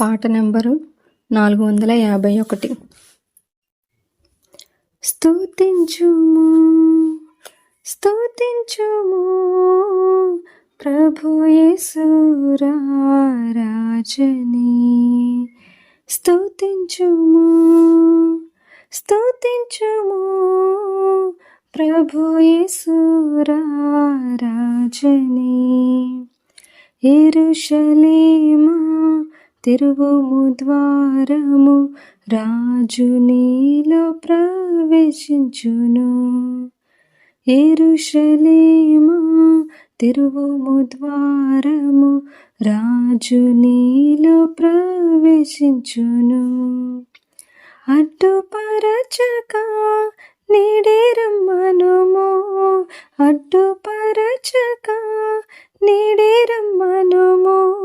పాట నెంబరు నాలుగు వందల యాభై ఒకటి. స్తుతించుము స్తుతించుము ప్రభు రాజని. స్తుతించుము స్తుతించుము ప్రభు రాజని. ఎరుషలేమా తిరువుము ద్వారము రాజు నీలో ప్రవేశించును. ఎరుషలేమా తిరువుము ద్వారము రాజు నీలో ప్రవేశించును. అడ్డుపరచక నిడిరమ్మనుము అడ్డుపరచక నిడిరమ్మనుము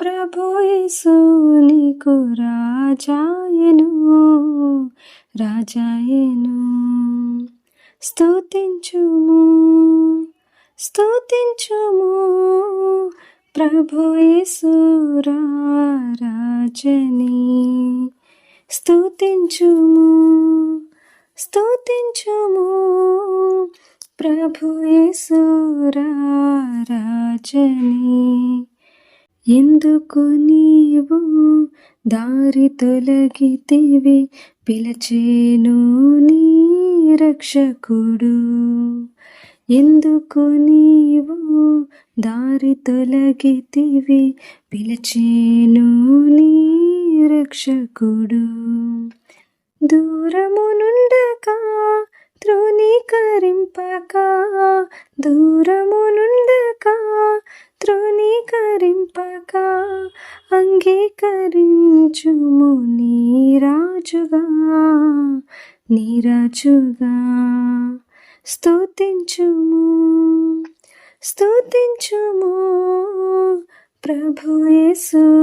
ప్రభు నీకు రాజాయను రాజాయను. స్తుతించుము స్తుతించుము ప్రభుయేసురా రాజని. స్తుతించుము స్తుతించుము ప్రభుయేసురా రాజని. ఎందుకు నీవు దారి తొలగితేవి? పిలచేను నీ రక్షకుడు. ఎందుకు నీవు దారి తొలగితివి? పిలచేను నీ రక్షకుడు. దూరము నుండక త్రోణీకరింపక దూరము అంగీకరించుము నీరాజుగా నీరాజుగా స్తుతించుము స్తుతించుము ప్రభు యేసురాజని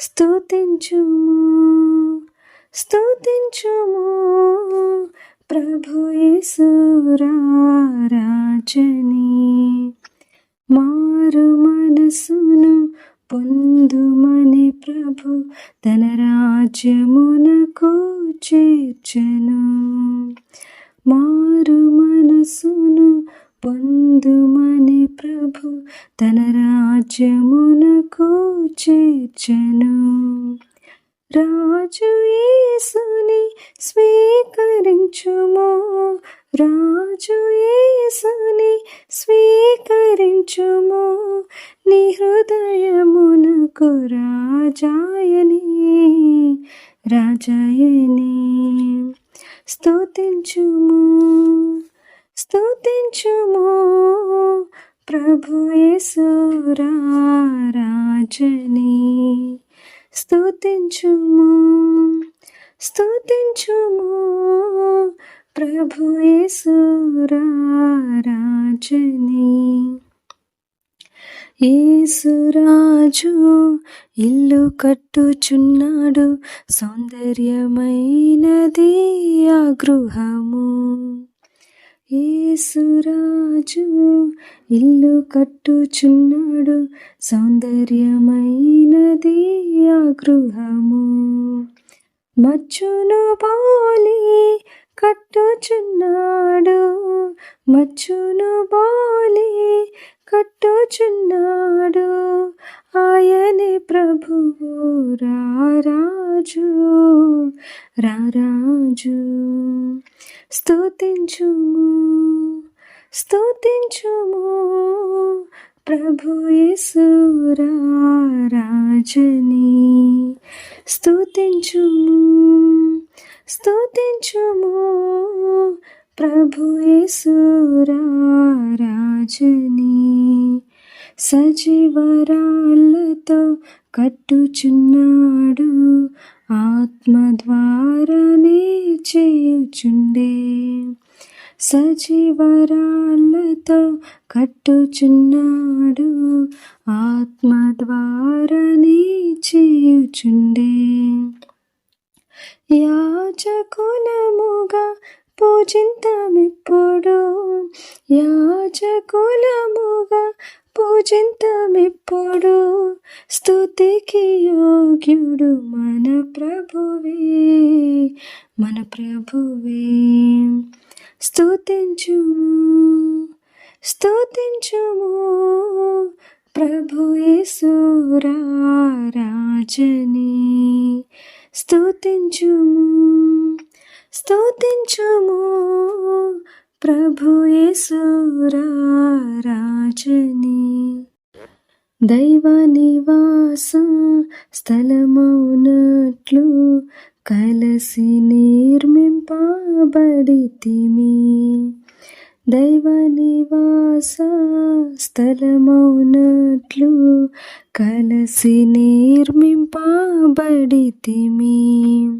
స్తుతించుము స్తుతించుము ప్రభు యేసురాజని మారు పొందుమని ప్రభు తన రాజ్యమునకు చేర్చను. మారు మనసును పొందుమని ప్రభు తన రాజ్యమునకు చేర్చను. రాజు యేసుని స్వీకరించుమో రాజు యేసుని స్వీకరించుము. నీ హృదయమునకు రాజాయని రాజాయని. స్తుతించుము స్తుతించుము. ప్రభు యేసురాజని స్తుతించుము స్తుతించుము. ప్రభు యేసురాజని ఏసురాజు ఇల్లు కట్టుచున్నాడు సౌందర్యమైనది ఆ గృహము యేసురాజు ఇల్లు కట్టుచున్నాడు సౌందర్యమైనది ఆ గృహము మచ్చును పాలి కట్టుచున్నాడు. మచ్చును బాలి కట్టుచున్నాడు. ఆయనే ప్రభువు రారాజు రారాజు స్తుతించుము స్తుతించుము ప్రభు యేసు రాజని. స్తు ప్రభు యేసురాజని సజీవరాళ్ళతో కట్టుచున్నాడు. ఆత్మ ద్వారానే చేయుచుండే. సజీవరాళ్ళతో కట్టుచున్నాడు. ఆత్మ ద్వారానే చేయుచుండే. యాచకులముగా పూజింతమిప్పుడు. యాజకులముగా పూజింతమిప్పుడు. స్థుతికి యోగ్యుడు మన ప్రభువే మన ప్రభువే. స్థుతించుము స్థుతించుము ప్రభు స్థుతించుము చూచుము స్తుతించుము ప్రభు రాజని. దైవ నివాస స్థలమౌనట్లు కలసి నిర్మింపబడితిమి. దైవ నివాస స్థలమౌనట్లు కలసి నిర్మింపబడితిమి.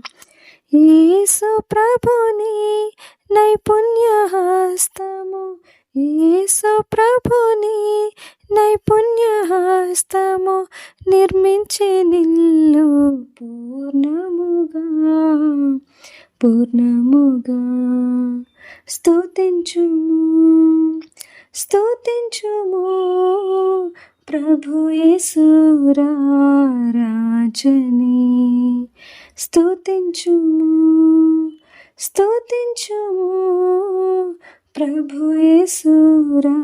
యేసు ప్రభుని నైపుణ్యహస్తము. యేసు ప్రభుని నైపుణ్యహస్తము నిర్మించే నిల్లు పూర్ణముగా పూర్ణముగా స్తుతించుము స్తుతించుము. ప్రభు యేసురా స్తుతించుము స్తుతించుము ప్రభు యేసురా